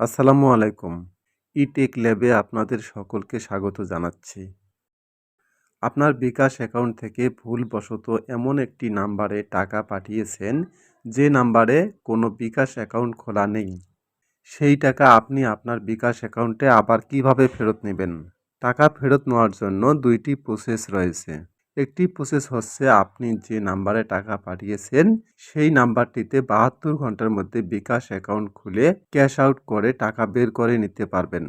আসসালামু আলাইকুম। ইটেক ল্যাবে আপনাদের সকলকে স্বাগত জানাচ্ছি। আপনার বিকাশ অ্যাকাউন্ট থেকে ভুলবশত এমন একটি নাম্বারে টাকা পাঠিয়েছেন, যে নাম্বারে কোনো বিকাশ অ্যাকাউন্ট খোলা নেই। সেই টাকা আপনি আপনার বিকাশ অ্যাকাউন্টে আবার কীভাবে ফেরত নেবেন? টাকা ফেরত নেওয়ার জন্য দুইটি প্রসেস রয়েছে। একটি প্রসেস হচ্ছে আপনি যে নাম্বারে টাকা পাঠিয়েছেন, সেই নাম্বারটিতে বাহাত্তর ঘণ্টার মধ্যে বিকাশ অ্যাকাউন্ট খুলে ক্যাশ আউট করে টাকা বের করে নিতে পারবেন।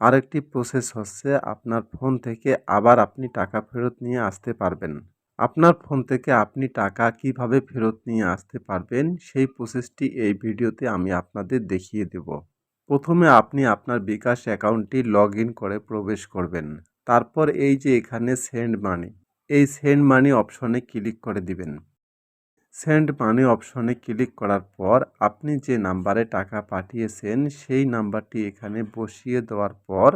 আরেকটি প্রসেস হচ্ছে আপনার ফোন থেকে আবার আপনি টাকা ফেরত নিয়ে আসতে পারবেন। আপনার ফোন থেকে আপনি টাকা কীভাবে ফেরত নিয়ে আসতে পারবেন, সেই প্রসেসটি এই ভিডিওতে আমি আপনাদের দেখিয়ে দেব। প্রথমে আপনি আপনার বিকাশ অ্যাকাউন্টটি লগ করে প্রবেশ করবেন। তারপর এই যে এখানে সেন্ড মানি এই সেন্ড মানি অপশনে ক্লিক করে দিবেন। সেন্ড মানি অপশনে ক্লিক করার পর আপনি যে নাম্বারে টাকা পাঠিয়েছেন, সেই নাম্বারটি এখানে বসিয়ে দেওয়ার পর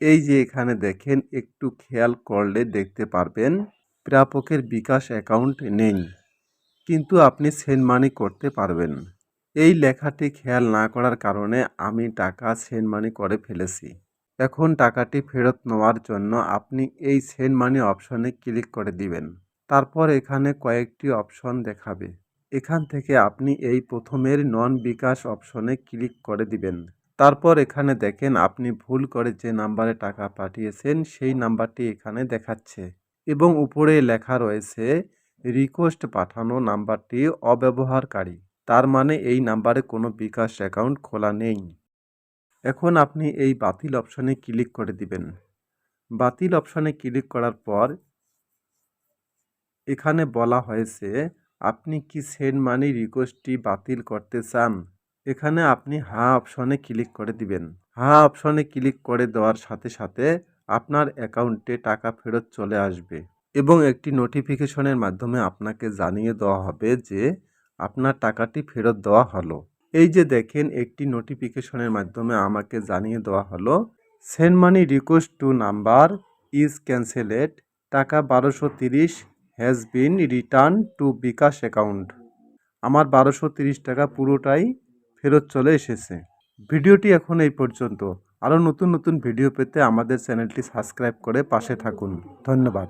এই যে এখানে দেখেন, একটু খেয়াল করলে দেখতে পারবেন, প্রাপকের বিকাশ অ্যাকাউন্ট নেই, কিন্তু আপনি সেন্ড মানি করতে পারবেন। এই লেখাটি খেয়াল না করার কারণে আমি টাকা সেন্ড মানি করে ফেলেছি। এখন টাকাটি ফেরত নেওয়ার জন্য আপনি এই সেন্ড মানি অপশনে ক্লিক করে দিবেন। তারপর এখানে কয়েকটি অপশন দেখাবে। এখান থেকে আপনি এই প্রথমের নন বিকাশ অপশনে ক্লিক করে দিবেন। তারপর এখানে দেখেন আপনি ভুল করে যে নাম্বারে টাকা পাঠিয়েছেন সেই নাম্বারটি এখানে দেখাচ্ছে এবং উপরে লেখা রয়েছে, রিকোয়েস্ট পাঠানো নাম্বারটি অব্যবহারকারী। তার মানে এই নাম্বারে কোনো বিকাশ অ্যাকাউন্ট খোলা নেই। এখন আপনি এই বাতিল অপশনে ক্লিক করে দিবেন। বাতিল অপশনে ক্লিক করার পর এখানে বলা হয়েছে, আপনি কি সেন্ড মানি রিকোয়েস্টটি বাতিল করতে চান? এখানে আপনি হ্যাঁ অপশনে ক্লিক করে দিবেন। হ্যাঁ অপশনে ক্লিক করে দেওয়ার সাথে সাথে আপনার অ্যাকাউন্টে টাকা ফেরত চলে আসবে এবং একটি নোটিফিকেশনের মাধ্যমে আপনাকে জানিয়ে দেওয়া হবে যে আপনার টাকাটি ফেরত দেওয়া হলো। এই যে দেখেন, একটি নোটিফিকেশনের মাধ্যমে আমাকে জানিয়ে দেওয়া হলো send money request to number is cancelled টাকা বারোশো তিরিশ has been return to bKash account আমার বারোশো তিরিশ টাকা পুরোটাই ফেরত চলে এসেছে। ভিডিওটি এখন এই পর্যন্ত। আরও নতুন নতুন ভিডিও পেতে আমাদের চ্যানেলটি সাবস্ক্রাইব করে পাশে থাকুন। ধন্যবাদ।